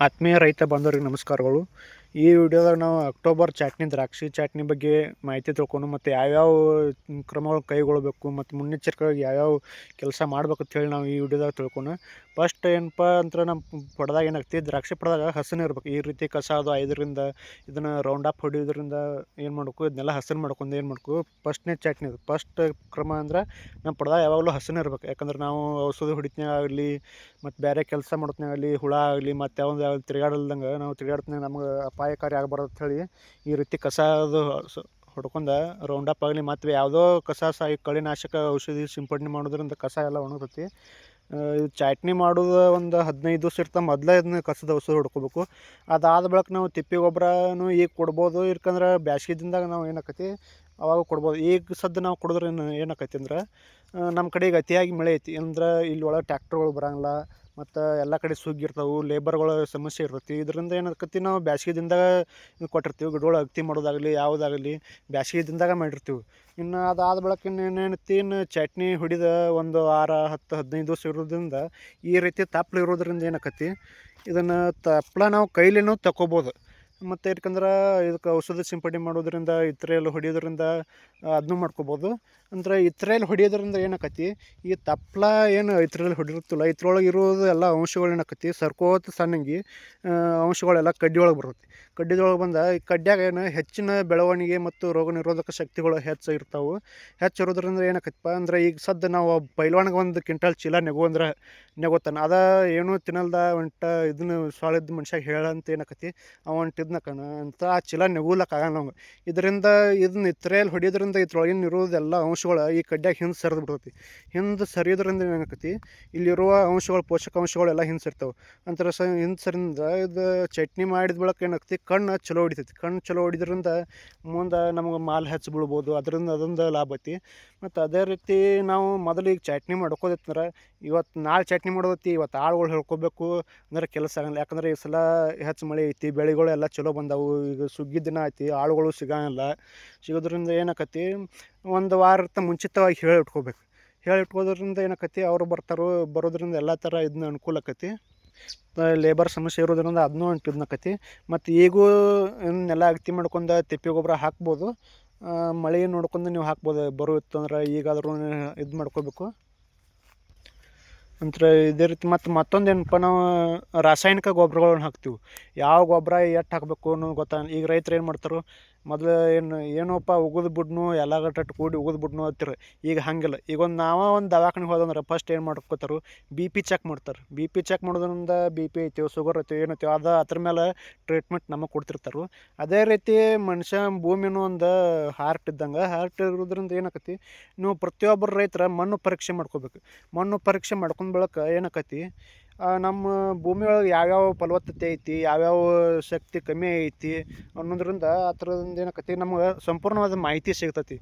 ಆತ್ಮೀಯ ರೈತ ಬಂಧುವರಿಗೆ ನಮಸ್ಕಾರಗಳು. ಈ ವಿಡಿಯೋದಾಗ ನಾವು ಅಕ್ಟೋಬರ್ ಚಾಟ್ನಿ, ದ್ರಾಕ್ಷಿ ಚಾಟ್ನಿ ಬಗ್ಗೆ ಮಾಹಿತಿ ತಿಳ್ಕೊಂಡು ಮತ್ತು ಯಾವ್ಯಾವ ಕ್ರಮಗಳು ಕೈಗೊಳ್ಳಬೇಕು ಮತ್ತು ಮುನ್ನೆಚ್ಚರಿಕೆಯಾಗಿ ಯಾವ್ಯಾವ ಕೆಲಸ ಮಾಡ್ಬೇಕು ಹೇಳಿ ನಾವು ಈ ವಿಡಿಯೋದಾಗ ತಿಳ್ಕೊಂಡು. ಫಸ್ಟ್ ಏನಪ್ಪ ಅಂದ್ರೆ ನಮ್ಮ ಪಡ್ದಾಗ ಏನಾಗ್ತಿ, ದ್ರಾಕ್ಷಿ ಪಡ್ದಾಗ ಹಸನು ಇರ್ಬೇಕು. ಈ ರೀತಿ ಕಸ ಅದು ಐದರಿಂದ ಇದನ್ನು ರೌಂಡ್ ಅಪ್ ಹೊಡಿಯೋದ್ರಿಂದ ಏನು ಮಾಡಬೇಕು, ಇದನ್ನೆಲ್ಲ ಹಸನು ಮಾಡ್ಕೊಂಡು ಏನು ಮಾಡಬೇಕು ಫಸ್ಟ್ನೇ ಚಟ್ನಿ ಫಸ್ಟ್ ಕ್ರಮ ಅಂದ್ರೆ ನಮ್ಮ ಪಡ್ದಾಗ ಯಾವಾಗಲೂ ಹಸನು ಇರ್ಬೇಕು. ಯಾಕಂದ್ರೆ ನಾವು ಔಷಧಿ ಹೊಡಿತನೇ ಆಗಲಿ ಮತ್ತು ಬೇರೆ ಕೆಲಸ ಮಾಡೋತ್ನಾಗ ಆಗಲಿ, ಹುಳ ಆಗಲಿ, ಮತ್ತು ಯಾವ್ದು ಯಾವ ತಿರುಗಾಡಲ್ದಂಗೆ ನಾವು ತಿರುಗಾಡ್ತನಾಗ ನಮ್ಗೆ ಅಪಾಯಕಾರಿ ಆಗಬಾರ್ದು ಅಂಥೇಳಿ ಈ ರೀತಿ ಕಸ ಅದು ಸ ಹೊಡ್ಕೊಂಡು ರೌಂಡಪ್ ಆಗಲಿ ಮತ್ತು ಯಾವುದೋ ಕಸ ಸಾಯಿ ಕಳೆನಾಶಕ ಔಷಧಿ ಸಿಂಪಡಣೆ ಮಾಡೋದ್ರಿಂದ ಕಸ ಎಲ್ಲ ಒಣಗತಿ ಇದು ಚಾಟ್ನಿ ಮಾಡೋದು ಒಂದು ಹದಿನೈದು ದಿವಸ ಇರ್ತಾ ಮೊದಲೇ ಇದನ್ನ ಕಸದ ಔಷಧಿ ಹೊಡ್ಕೋಬೇಕು. ಅದಾದ ಬಳಿಕ ನಾವು ತಿಪ್ಪೆ ಗೊಬ್ಬರನೂ ಈಗ ಕೊಡ್ಬೋದು. ಇರ್ಕಂದ್ರೆ ಬ್ಯಾಸ್ಗೆ ದಿನದಾಗ ನಾವು ಏನಾಕತಿ ಅವಾಗ ಕೊಡ್ಬೋದು. ಈಗ ಸದ್ದು ನಾವು ಕೊಡಿದ್ರೆ ಏನು, ಏನಾಕೈತಿ ಅಂದ್ರೆ ನಮ್ಮ ಕಡೆ ಈಗ ಅತಿಯಾಗಿ ಮಳೆ ಐತಿ. ಅಂದ್ರೆ ಇಲ್ಲಿ ಒಳಗೆ ಟ್ಯಾಕ್ಟ್ರುಗಳು ಬರೋಂಗಿಲ್ಲ, ಮತ್ತು ಎಲ್ಲ ಕಡೆ ಸುಗ್ಗಿರ್ತಾವೆ ಲೇಬರ್ಗಳ ಸಮಸ್ಯೆ ಇರ್ತೈತಿ. ಇದರಿಂದ ಏನಾಕತಿ ನಾವು ಬ್ಯಾಸ್ಗೆ ದಿನದಾಗ ಕೊಟ್ಟಿರ್ತೀವಿ. ಗಿಡಗಳು ಅಗತಿ ಮಾಡೋದಾಗಲಿ, ಯಾವುದಾಗಲಿ ಬ್ಯಾಸ್ಗೆ ದಿನದಾಗ ಮಾಡಿರ್ತೀವಿ. ಇನ್ನು ಅದಾದ ಬಳಕ ಇನ್ನೇನೈತಿ ಇನ್ನು ಚಟ್ನಿ ಹೊಡಿದ ಒಂದು ವಾರ ಹತ್ತು, ಹದಿನೈದು ದಿವಸ ಇರೋದ್ರಿಂದ ಈ ರೀತಿ ತಪ್ಪಲು ಇರೋದ್ರಿಂದ ಏನಾಕತಿ ಇದನ್ನು ತಪ್ಪಲ ನಾವು ಕೈಲಿನೂ ತಗೋಬೋದು ಮತ್ತು ಯಾಕಂದ್ರೆ ಇದಕ್ಕೆ ಔಷಧ ಸಿಂಪಡಣೆ ಮಾಡೋದ್ರಿಂದ ಇತ್ರೆಯಲ್ಲಿ ಹೊಡೆಯೋದ್ರಿಂದ ಅದನ್ನೂ ಮಾಡ್ಕೋಬೋದು. ಅಂದ್ರೆ ಇತ್ರೆಯಲ್ಲಿ ಹೊಡಿಯೋದ್ರಿಂದ ಏನಾಕತಿ ಈ ತಪ್ಪಲ ಏನು ಇತ್ರೆಯಲ್ಲಿ ಹೊಡಿರುತ್ತಲ್ಲ ಇತ್ರೊಳಗೆ ಇರೋದು ಎಲ್ಲ ಅಂಶಗಳು ಏನಾಕತಿ ಸರ್ಕೋತ ಸಣ್ಣಂಗಿ ಅಂಶಗಳೆಲ್ಲ ಕಡ್ಡಿ ಒಳಗೆ ಬರುತ್ತೆ. ಕಡ್ಡಿದೊಳಗೆ ಬಂದ, ಈ ಕಡ್ಡ್ಯಾಗ ಏನು ಹೆಚ್ಚಿನ ಬೆಳವಣಿಗೆ ಮತ್ತು ರೋಗ ನಿರೋಧಕ ಶಕ್ತಿಗಳು ಹೆಚ್ಚು ಇರ್ತಾವೆ. ಹೆಚ್ಚು ಇರೋದ್ರಿಂದ ಏನಾಕೈತಪ್ಪ ಅಂದ್ರೆ, ಈಗ ಸದ್ದ ನಾವು ಬೈಲ್ವಾಣಿಗೆ ಒಂದು ಕ್ವಿಂಟಲ್ ಚೀಲ ನೆಗು ಅಂದ್ರೆ ನೆಗೋತಾನೆ. ಅದ ಏನೂ ತಿನ್ನಲ್ದ ಒಂಟ ಇದನ್ನು ಸೊಳಿದ ಮನುಷ್ಯಾಗ ಹೇಳಂತ ಏನಕತಿ, ಅವ ಹೊಂಟಿದ್ನ ಕಣ ಅಂತ ಆ ಚೀಲ ನೆಗುಲಕ್ಕಾಗಲ್ಲ ನಮ್ಗೆ ಇದರಿಂದ ಇದನ್ನ ಇತ್ರೆಯಲ್ಲಿ ಹೊಡಿಯೋದ್ರಿಂದ ಇದ್ರೊಳಗಿನ ಇರೋದೆಲ್ಲ ಅಂಶಗಳು ಈ ಕಡ್ಡ್ಯಾಗ ಹಿಂದೆ ಸರಿದು ಬಿಡ್ತೈತಿ. ಹಿಂದೆ ಸರಿಯೋದ್ರಿಂದ ಏನಾಕತಿ, ಇಲ್ಲಿರುವ ಅಂಶಗಳು ಪೋಷಕಾಂಶಗಳೆಲ್ಲ ಹಿಂದೆ ಸೇರ್ತಾವೆ. ಅಂತರ ಸ ಹಿಂದೆ ಸರಿಂದ ಇದು ಚಟ್ನಿ ಮಾಡಿದ ಬಳಕ ಏನಾಗ್ತಿ ಕಣ್ಣು ಚಲೋ ಹೊಡಿತೈತಿ. ಕಣ್ಣು ಚಲೋ ಹೊಡಿದ್ರಿಂದ ಮುಂದೆ ನಮ್ಗೆ ಮಾಲ್ ಹೆಚ್ಚು ಬೀಳ್ಬೋದು ಅದರಿಂದ ಅದೊಂದು ಲಾಭ ಐತಿ. ಮತ್ತು ಅದೇ ರೀತಿ ನಾವು ಮೊದಲು ಈಗ ಚಟ್ನಿ ಮಾಡ್ಕೋದಿತ್ತಂದ್ರೆ ಇವತ್ತು ನಾಳೆ ಚಟ್ನಿ ಮಾಡೋದೈತಿ, ಇವತ್ತು ಆಳುಗಳು ಹೇಳ್ಕೊಬೇಕು ಅಂದ್ರೆ ಕೆಲಸ ಆಗಲ್ಲ ಯಾಕಂದ್ರೆ ಈ ಸಲ ಹೆಚ್ಚು ಮಳೆ ಐತಿ, ಬೆಳೆಗಳು ಎಲ್ಲ ಚಲೋ ಬಂದವು. ಈಗ ಸುಗ್ಗಿ ದಿನ ಐತಿ, ಆಳುಗಳು ಸಿಗಂಗಿಲ್ಲ. ಸಿಗೋದ್ರಿಂದ ಏನಾಕತಿ, ಒಂದು ವಾರದ ಮುಂಚಿತವಾಗಿ ಹೇಳಿ ಇಟ್ಕೋಬೇಕು. ಹೇಳಿ ಇಟ್ಕೋದ್ರಿಂದ ಏನಾಕತಿ, ಅವರು ಬರ್ತಾರೋ, ಬರೋದ್ರಿಂದ ಎಲ್ಲ ಥರ ಇದನ್ನ ಅನುಕೂಲ ಆಕತಿ. ಲೇಬರ್ ಸಮಸ್ಯೆ ಇರೋದ್ರಿಂದ ಅದನ್ನೂ ಇದನ್ನಕತಿ ಮತ್ತು ಈಗೂ ನೆಲ ಅಗತಿ ಮಾಡ್ಕೊಂಡು ತಿಪ್ಪೆ ಗೊಬ್ಬರ ಹಾಕ್ಬೋದು. ಮಳೆ ನೋಡ್ಕೊಂಡು ನೀವು ಹಾಕ್ಬೋದು. ಬರೋ ಇತ್ತಂದ್ರೆ ಈಗಾದರೂ ಇದು ಮಾಡ್ಕೋಬೇಕು. ನಂತರ ಇದೇ ರೀತಿ ಮತ್ತು ಮತ್ತೊಂದು ಏನಪ್ಪ ನಾವು ರಾಸಾಯನಿಕ ಗೊಬ್ಬರಗಳನ್ನು ಹಾಕ್ತೀವಿ. ಯಾವ ಗೊಬ್ಬರ ಎಷ್ಟು ಹಾಕಬೇಕು ಅನ್ನೋದು ಗೊತ್ತಾ, ಈಗ ರೈತರು ಏನು ಮಾಡ್ತಾರೆ ಮೊದಲು ಏನು ಏನೋಪ್ಪ ಉಗಿದು ಬಿಡ್ನು ಎಲ್ಲ ಗಟ್ಟಟ್ಟು ಕೂಡಿ ಉಗುದ್ ಬಿಡ್ನು ಅಂತೀರ. ಈಗ ಹಾಗಿಲ್ಲ. ಈಗ ಒಂದು ನಾವೇ ಒಂದು ದವಾಖಾನೆ ಹೋದಂದ್ರೆ ಫಸ್ಟ್ ಏನು ಮಾಡ್ಕೋತಾರೆ ಬಿ ಪಿ ಚೆಕ್ ಮಾಡ್ತಾರೆ. ಬಿ ಪಿ ಚೆಕ್ ಮಾಡೋದ್ರಿಂದ ಬಿ ಪಿ ಐತಿ ಶುಗರ್ ಐತಿ ಏನೈತೆ ಅದು ಅದ್ರ ಮೇಲೆ ಟ್ರೀಟ್ಮೆಂಟ್ ನಮಗೆ ಕೊಡ್ತಿರ್ತಾರೆ. ಅದೇ ರೀತಿ ಮನುಷ್ಯ ಭೂಮಿನೂ ಒಂದು ಹಾರ್ಟ್ ಇದ್ದಂಗೆ ಹಾರ್ಟ್ ಇರೋದ್ರಿಂದ ಏನಾಕತಿ, ನೀವು ಪ್ರತಿಯೊಬ್ಬರು ರೈತರ ಮಣ್ಣು ಪರೀಕ್ಷೆ ಮಾಡ್ಕೋಬೇಕು. ಮಣ್ಣು ಪರೀಕ್ಷೆ ಮಾಡ್ಕೊಂಡ್ ಬಳಕ ಏನಾಕತಿ ನಮ್ಮ ಭೂಮಿ ಒಳಗೆ ಯಾವ್ಯಾವ ಫಲವತ್ತತೆ ಐತಿ, ಯಾವ್ಯಾವ ಶಕ್ತಿ ಕಮ್ಮಿ ಐತಿ ಅನ್ನೋದ್ರಿಂದ ಆ ಥರದಿಂದ ಏನಾಕತಿ ನಮ್ಗೆ ಸಂಪೂರ್ಣವಾದ ಮಾಹಿತಿ ಸಿಗ್ತೈತಿ.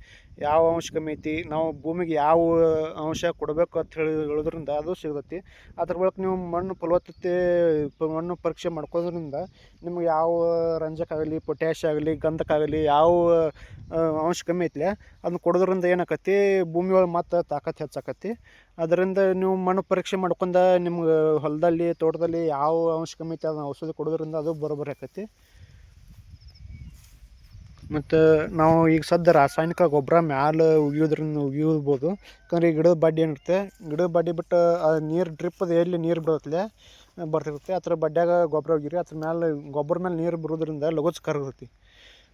ಯಾವ ಅಂಶ ಕಮ್ಮಿ ಐತಿ, ನಾವು ಭೂಮಿಗೆ ಯಾವ ಅಂಶ ಕೊಡಬೇಕು ಅಂತ ಹೇಳಿ ಹೇಳೋದ್ರಿಂದ ಅದು ಸಿಗ್ತೈತಿ. ಅದ್ರ ಬಳಕ ನೀವು ಮಣ್ಣು ಫಲವತ್ತತೆ ಮಣ್ಣು ಪರೀಕ್ಷೆ ಮಾಡ್ಕೋದ್ರಿಂದ ನಿಮ್ಗೆ ಯಾವ ರಂಜಕ ಆಗಲಿ ಪೊಟ್ಯಾಶ್ ಆಗಲಿ ಗಂಧಕ ಆಗಲಿ ಯಾವ ಅಂಶ ಕಮ್ಮಿ ಐತಿ ಅದನ್ನ ಕೊಡೋದ್ರಿಂದ ಏನಾಕತಿ ಭೂಮಿ ಒಳಗೆ ಮತ್ತೆ ತಾಕತ್ತು ಹೆಚ್ಚಾಕತಿ ಅದರಿಂದ ನೀವು ಮಣ್ಣು ಪರೀಕ್ಷೆ ಮಾಡ್ಕೊಂಡ ನಿಮ್ಗೆ ಹೊಲದಲ್ಲಿ, ತೋಟದಲ್ಲಿ ಯಾವ ಅಂಶ ಕಮ್ಮಿ ಐತೆ ಅದನ್ನ ಔಷಧಿ ಕೊಡೋದ್ರಿಂದ ಅದು ಬರೋಬ್ಬರಿ ಆಕೈತಿ. ಮತ್ತು ನಾವು ಈಗ ಸದ್ಯ ರಾಸಾಯನಿಕ ಗೊಬ್ಬರ ಮ್ಯಾಲೆ ಉಗಿಯೋದ್ರಿಂದ ಉಗಿಬೋದು ಯಾಕಂದ್ರೆ ಈ ಗಿಡದ ಬಡ್ಡಿ ಏನಿರುತ್ತೆ, ಗಿಡದ ಬಡ್ಡಿ ಬಿಟ್ಟು ನೀರ್ ಡ್ರಿಪ್ಪದು ಎಲ್ಲಿ ನೀರು ಬಿಡುತ್ತಲೆ ಬರ್ತಿರುತ್ತೆ. ಅದ್ರ ಬಡ್ಡ್ಯಾಗ ಗೊಬ್ಬರ ಉಗಿರಿ, ಅದ್ರ ಮ್ಯಾಲೆ ಗೊಬ್ಬರ ಮೇಲೆ ನೀರು ಬರೋದ್ರಿಂದ ಲಗೋಚ್ ಕರಗತಿ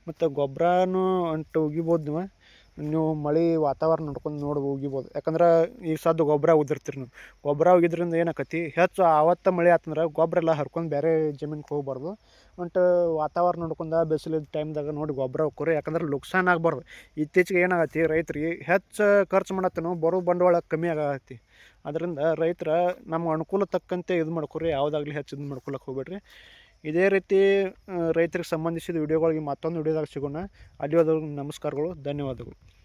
ಮತ್ತು ಗೊಬ್ಬರನೂ ಅಂಟು ಉಗಿಬೋದು ನೀವು. ನೀವು ಮಳೆ ವಾತಾವರಣ ನೋಡ್ಕೊಂಡು ನೋಡಿ ಹೋಗಿಬೋದು. ಯಾಕಂದ್ರೆ ಈಗ ಸದ್ದು ಗೊಬ್ಬರ ಉದಿರ್ತೀರಿ ನೀವು. ಗೊಬ್ಬರ ಉಗಿದ್ರಿಂದ ಏನಾಕತಿ ಹೆಚ್ಚು ಆವತ್ತು ಮಳೆ ಆತಂದ್ರೆ ಗೊಬ್ಬರ ಎಲ್ಲ ಹರ್ಕೊಂಡು ಬೇರೆ ಜಮೀನ್ಗೆ ಹೋಗ್ಬಾರ್ದು. ಅಂಟು ವಾತಾವರಣ ನೋಡ್ಕೊಂಡು ಬಿಸಿಲಿದ ಟೈಮ್ದಾಗ ನೋಡಿ ಗೊಬ್ಬರ ಉಕ್ಕೋರಿ. ಯಾಕಂದ್ರೆ ಲುಕ್ಸಾನ್ ಆಗಬಾರ್ದು. ಇತ್ತೀಚೆಗೆ ಏನಾಗತ್ತಿ? ರೈತರಿಗೆ ಹೆಚ್ಚು ಖರ್ಚು ಮಾಡತ್ತೇನೋ, ಬರೋ ಬಂಡವಾಳ ಕಮ್ಮಿ ಆಗತ್ತಿ. ಅದರಿಂದ ರೈತರ ನಮ್ಮ ಅನುಕೂಲ ತಕ್ಕಂತೆ ಇದು ಮಾಡ್ಕೊರಿ. ಯಾವುದಾಗ್ಲಿ ಹೆಚ್ಚು ಇದು ಮಾಡ್ಕೊಳಕ್ಕೆ ಹೋಗ್ಬೇಡ್ರಿ. ಇದೇ ರೀತಿ ರೈತರಿಗೆ ಸಂಬಂಧಿಸಿದ ವಿಡಿಯೋಗಳಿಗೆ ಮತ್ತೊಂದು ವಿಡಿಯೋದಾಗ ಸಿಗೋಣ. ಅಲ್ಲಿವರೆಗೂ ನಮಸ್ಕಾರಗಳು ಧನ್ಯವಾದಗಳು.